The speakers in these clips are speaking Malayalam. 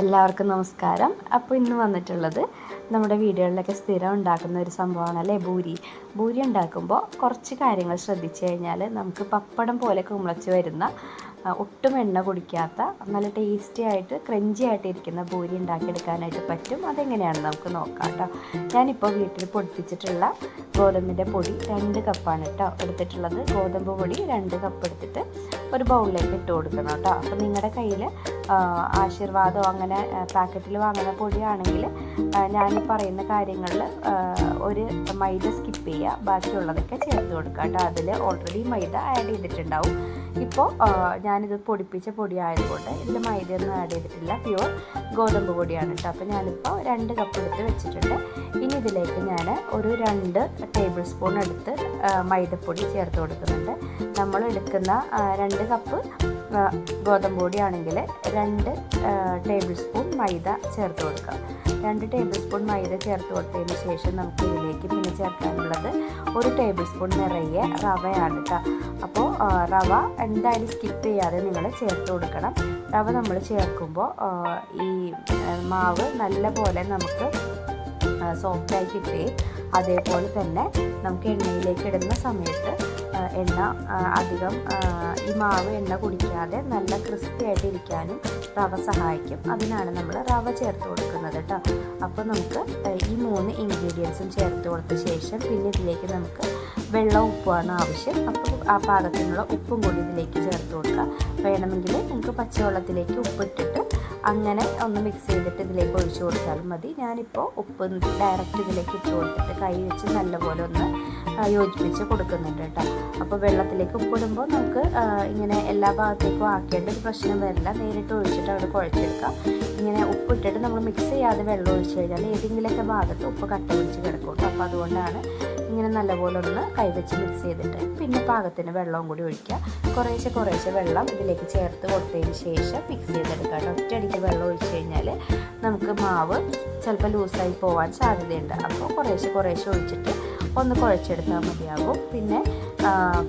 എല്ലാവർക്കും നമസ്കാരം. അപ്പോൾ ഇന്ന് വന്നിട്ടുള്ളത് നമ്മുടെ വീടുകളിലൊക്കെ സ്ഥിരം ഉണ്ടാക്കുന്ന ഒരു സംഭവമാണ് അല്ലേ? ഭൂരി ഭൂരി ഉണ്ടാക്കുമ്പോൾ കുറച്ച് കാര്യങ്ങൾ ശ്രദ്ധിച്ചു കഴിഞ്ഞാൽ നമുക്ക് പപ്പടം പോലെ കുമ്പളച്ച് വരുന്ന ഒട്ടും എണ്ണ കുടിക്കാത്ത നല്ല ടേസ്റ്റി ആയിട്ട് ക്രഞ്ചി ആയിട്ട് ഇരിക്കുന്ന ഭൂരി ഉണ്ടാക്കിയെടുക്കാനായിട്ട് പറ്റും. അതെങ്ങനെയാണെന്ന് നമുക്ക് നോക്കാം കേട്ടോ. ഞാനിപ്പോൾ വീട്ടിൽ പൊടിപ്പിച്ചിട്ടുള്ള ഗോതമ്പിന്റെ പൊടി രണ്ട് കപ്പാണ് കേട്ടോ എടുത്തിട്ടുള്ളത്. ഗോതമ്പ് പൊടി രണ്ട് കപ്പ് എടുത്തിട്ട് ഒരു ബൗളിലേക്ക് ഇട്ട് കൊടുക്കണം കേട്ടോ. അപ്പോൾ നിങ്ങളുടെ കയ്യിൽ ആശീർവാദമോ അങ്ങനെ പാക്കറ്റിൽ വാങ്ങുന്ന പൊടിയാണെങ്കിൽ ഞാൻ പറയുന്ന കാര്യങ്ങളിൽ ഒരു മൈദ സ്കിപ്പ് ചെയ്യുക. ബാക്കിയുള്ളതൊക്കെ ചേർത്ത് കൊടുക്കുക കേട്ടോ. അതിൽ ഓൾറെഡി മൈദ ആഡ് ചെയ്തിട്ടുണ്ടാവും. ഇപ്പോൾ ഞാനിത് പൊടിപ്പിച്ച പൊടി ആയതുകൊണ്ട് ഇതിൽ മൈദയൊന്നും ആഡ് ചെയ്തിട്ടില്ല. പ്യുവർ ഗോതമ്പ് പൊടിയാണ് കേട്ടോ. അപ്പോൾ ഞാനിപ്പോൾ രണ്ട് കപ്പ് എടുത്ത് വെച്ചിട്ടുണ്ട്. ഇനി ഇതിലേക്ക് ഞാൻ ഒരു രണ്ട് ടേബിൾ സ്പൂൺ എടുത്ത് മൈദപ്പൊടി ചേർത്ത് കൊടുക്കുന്നുണ്ട്. നമ്മൾ എടുക്കുന്ന രണ്ട് കപ്പ് ഗോതമ്പ് പൊടിയാണെങ്കിൽ രണ്ട് ടേബിൾ സ്പൂൺ മൈദ ചേർത്ത് കൊടുക്കാം രണ്ട് ടേബിൾ സ്പൂൺ മൈദ ചേർത്ത് കൊടുത്തതിന് ശേഷം നമുക്ക് ഇതിലേക്ക് പിന്നെ ചേർക്കാനുള്ളത് ഒരു ടേബിൾ സ്പൂൺ നിറയെ റവയാണ് കേട്ടോ അപ്പോൾ റവ എന്തായാലും സ്കിപ്പ് ചെയ്യാതെ നിങ്ങൾ ചേർത്ത് കൊടുക്കണം. റവ നമ്മൾ ചേർക്കുമ്പോൾ ഈ മാവ് നല്ല പോലെ നമുക്ക് സോഫ്റ്റായി കിട്ടുകയും അതേപോലെ തന്നെ നമുക്ക് എണ്ണയിലേക്ക് ഇടുന്ന സമയത്ത് എണ്ണ അധികം ഈ മാവ് എണ്ണ കുടിക്കാതെ നല്ല ക്രിസ്പി ആയിട്ട് ഇരിക്കാനും റവ സഹായിക്കും. അതിനാണ് നമ്മൾ റവ ചേർത്ത് കൊടുക്കുന്നത് കേട്ടോ അപ്പോൾ നമുക്ക് ഈ മൂന്ന് ഇൻഗ്രീഡിയൻസും ചേർത്ത് കൊടുത്ത ശേഷം പിന്നെ ഇതിലേക്ക് നമുക്ക് വെള്ളം ഉപ്പുമാണ് ആവശ്യം. അപ്പോൾ ആ പാകത്തിനുള്ള ഉപ്പും കൂടി ഇതിലേക്ക് ചേർത്ത് കൊടുക്കുക വേണമെങ്കിൽ നിങ്ങൾക്ക് പച്ചവെള്ളത്തിലേക്ക് ഉപ്പിട്ടിട്ട് അങ്ങനെ ഒന്ന് മിക്സ് ചെയ്തിട്ട് ഇതിലേക്ക് ഒഴിച്ചു കൊടുത്താലും മതി. ഞാനിപ്പോൾ ഉപ്പ് ഡയറക്റ്റ് ഇതിലേക്ക് ഇട്ട് കൊടുത്തിട്ട് കൈ വെച്ച് നല്ലപോലെ ഒന്ന് യോജിപ്പിച്ച് കൊടുക്കുന്നുണ്ട് കേട്ടോ. അപ്പോൾ വെള്ളത്തിലേക്ക് ഉപ്പിടുമ്പോൾ നമുക്ക് ഇങ്ങനെ എല്ലാ ഭാഗത്തേക്കും ആക്കേണ്ട ഒരു പ്രശ്നം വരില്ല. നേരിട്ട് ഒഴിച്ചിട്ട് അവിടെ കുഴച്ചെടുക്കാം. ഇങ്ങനെ ഉപ്പിട്ടിട്ട് നമ്മൾ മിക്സ് ചെയ്യാതെ വെള്ളം ഒഴിച്ച് കഴിഞ്ഞാൽ ഏതെങ്കിലുമൊക്കെ ഭാഗത്ത് ഉപ്പ് കട്ട പിടിച്ച് കിടക്കും കേട്ടോ. അപ്പോൾ അതുകൊണ്ടാണ് ഇങ്ങനെ നല്ലപോലെ ഒന്ന് കൈവച്ച് മിക്സ് ചെയ്തിട്ട് പിന്നെ പാകത്തിന് വെള്ളവും കൂടി ഒഴിക്കുക. കുറേശ്ശെ കുറേശ്ശെ വെള്ളം ഇതിലേക്ക് ചേർത്ത് കൊടുത്തതിന് ശേഷം മിക്സ് ചെയ്തെടുക്കാം കേട്ടോ. ഒറ്റയടിക്ക് വെള്ളം ഒഴിച്ച് കഴിഞ്ഞാൽ നമുക്ക് മാവ് ചിലപ്പോൾ ലൂസായി പോകാൻ സാധ്യതയുണ്ട്. അപ്പോൾ കുറേശ്ശെ കുറേശ്ശെ ഒഴിച്ചിട്ട് ഒന്ന് കുഴച്ചെടുത്താൽ മതിയാകും. പിന്നെ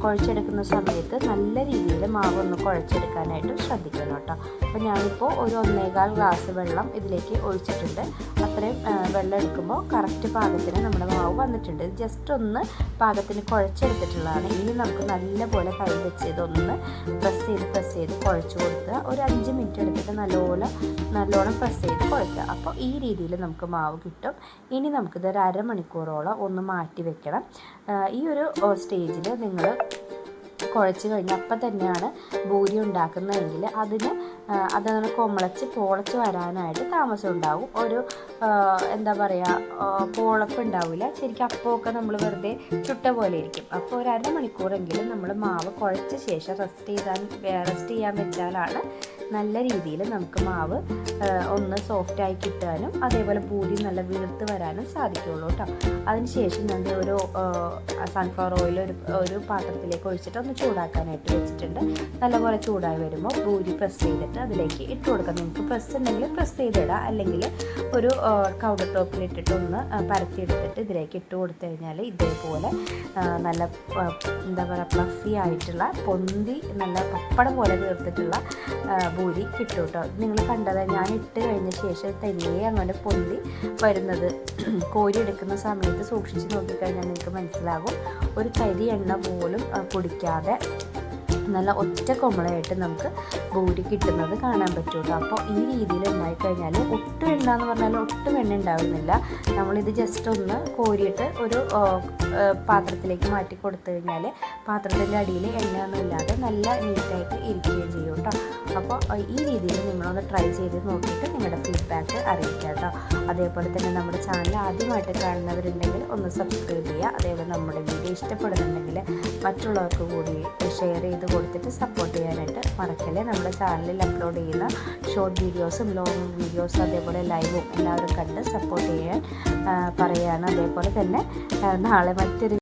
കുഴച്ചെടുക്കുന്ന സമയത്ത് നല്ല രീതിയിൽ മാവ് ഒന്ന് കുഴച്ചെടുക്കാനായിട്ട് ശ്രദ്ധിക്കണം കേട്ടോ. അപ്പോൾ ഞാനിപ്പോൾ ഒരു ഒന്നേകാൽ ഗ്ലാസ് വെള്ളം ഇതിലേക്ക് ഒഴിച്ചിട്ടുണ്ട്. അത്രയും വെള്ളം എടുക്കുമ്പോൾ കറക്റ്റ് പാകത്തിന് നമ്മുടെ മാവ് വന്നിട്ടുണ്ട്. ജസ്റ്റ് ഒന്ന് പാകത്തിന് കുഴച്ചെടുത്തിട്ടുള്ളതാണ്. ഇനി നമുക്ക് നല്ലപോലെ കൈ വെച്ച് ഇതൊന്ന് പ്രസ് ചെയ്ത് പ്രസ് ചെയ്ത് കുഴച്ച് കൊടുക്കുക. ഒരു അഞ്ച് മിനിറ്റ് എടുത്തിട്ട് നല്ലപോലെ നല്ലോണം പ്രസ് ചെയ്ത് കുഴക്കുക അപ്പോൾ ഈ രീതിയിൽ നമുക്ക് മാവ് കിട്ടും. ഇനി നമുക്കിത് ഒരു അരമണിക്കൂറോളം ഒന്ന് മാറ്റി വെക്കണം. ഈ ഒരു സ്റ്റേജിൽ നിങ്ങൾ കുഴച്ച് കഴിഞ്ഞ് അപ്പം തന്നെയാണ് ഭൂരി ഉണ്ടാക്കുന്നതെങ്കിൽ അതിന് അതങ്ങനെ കൊമളച്ച് പോളച്ച് വരാനായിട്ട് താമസം ഉണ്ടാവും. ഒരു എന്താ പറയുക പോളപ്പ് ഉണ്ടാവില്ല ശരിക്കും അപ്പമൊക്കെ നമ്മൾ വെറുതെ ചുട്ട പോലെ ഇരിക്കും. അപ്പോൾ ഒരു അരമണിക്കൂറെങ്കിലും നമ്മൾ മാവ് കുഴച്ച ശേഷം റെസ്റ്റ് ചെയ്താൽ റെസ്റ്റ് ചെയ്യാൻ വെച്ചാലാണ് നല്ല രീതിയിൽ നമുക്ക് മാവ് ഒന്ന് സോഫ്റ്റായി കിട്ടാനും അതേപോലെ പൂരി നല്ല വീർത്ത് വരാനും സാധിക്കുള്ളൂ കേട്ടോ അതിനുശേഷം ഞാൻ ഒരു സൺഫ്ലവർ ഓയിൽ ഒരു ഒരു പാത്രത്തിലേക്ക് ഒഴിച്ചിട്ട് ഒന്ന് ചൂടാക്കാനായിട്ട് വെച്ചിട്ടുണ്ട്. നല്ലപോലെ ചൂടായി വരുമ്പോൾ പൂരി പ്രസ് ചെയ്തിട്ട് അതിലേക്ക് ഇട്ട് കൊടുക്കാം. നിങ്ങൾക്ക് പ്രസ് ഉണ്ടെങ്കിൽ പ്രസ് ചെയ്തിടാം. അല്ലെങ്കിൽ ഒരു കൗണ്ടർ ടോപ്പിൽ ഇട്ടിട്ട് ഒന്ന് പരത്തിയെടുത്തിട്ട് ഇതിലേക്ക് ഇട്ട് കൊടുത്തു കഴിഞ്ഞാൽ ഇതേപോലെ നല്ല എന്താ പറയുക പ്ലഫി ആയിട്ടുള്ള പൊന്തി നല്ല പപ്പടം പോലെ തീർത്തിട്ടുള്ള ഭൂരി കിട്ടും കേട്ടോ നിങ്ങൾ കണ്ടത്. ഞാൻ ഇട്ട് കഴിഞ്ഞ ശേഷം തനിയെ അങ്ങോട്ട് പൊന്തി വരുന്നത്. കോരി എടുക്കുന്ന സമയത്ത് സൂക്ഷിച്ച് നോക്കിക്കഴിഞ്ഞാൽ നിങ്ങൾക്ക് മനസ്സിലാകും. ഒരു കരി എണ്ണ പോലും കുടിക്കാതെ നല്ല ഒറ്റ കൊമളയായിട്ട് നമുക്ക് ബൂരി കിട്ടുന്നത് കാണാൻ പറ്റുള്ളൂ അപ്പോൾ ഈ രീതിയിൽ ഉണ്ടായിക്കഴിഞ്ഞാൽ ഒട്ടും എണ്ണ എന്ന് പറഞ്ഞാൽ ഒട്ടും എണ്ണ ഉണ്ടാവുന്നില്ല. നമ്മളിത് ജസ്റ്റ് ഒന്ന് കോരിയിട്ട് ഒരു പാത്രത്തിലേക്ക് മാറ്റി കൊടുത്തു കഴിഞ്ഞാൽ പാത്രത്തിന്റെ അടിയിൽ എണ്ണയൊന്നും ഇല്ലാതെ നല്ല നീറ്റായിട്ട് ഇരിക്കുകയും ചെയ്യും കേട്ടോ. അപ്പോൾ ഈ രീതിയിൽ നിങ്ങളൊന്ന് ട്രൈ ചെയ്ത് നോക്കിയിട്ട് നിങ്ങളുടെ ഫീഡ്ബാക്ക് അറിയിക്കുക കേട്ടോ അതേപോലെ തന്നെ നമ്മുടെ ചാനൽ ആദ്യമായിട്ട് കാണുന്നവരുണ്ടെങ്കിൽ ഒന്ന് സബ്സ്ക്രൈബ് ചെയ്യുക. അതേപോലെ നമ്മുടെ വീഡിയോ ഇഷ്ടപ്പെടുന്നുണ്ടെങ്കിൽ മറ്റുള്ളവർക്ക് കൂടി ഷെയർ ചെയ്ത് കൊടുത്തിട്ട് സപ്പോർട്ട് ചെയ്യാനായിട്ട് മറക്കല്ലേ. നമ്മുടെ ചാനലിൽ അപ്ലോഡ് ചെയ്യുന്ന ഷോർട്ട് വീഡിയോസും ലോങ് വീഡിയോസും അതേപോലെ ലൈവും എല്ലാവരും കണ്ട് സപ്പോർട്ട് ചെയ്യാൻ പറയുകയാണ്. അതേപോലെ തന്നെ നാളെ മറ്റൊരു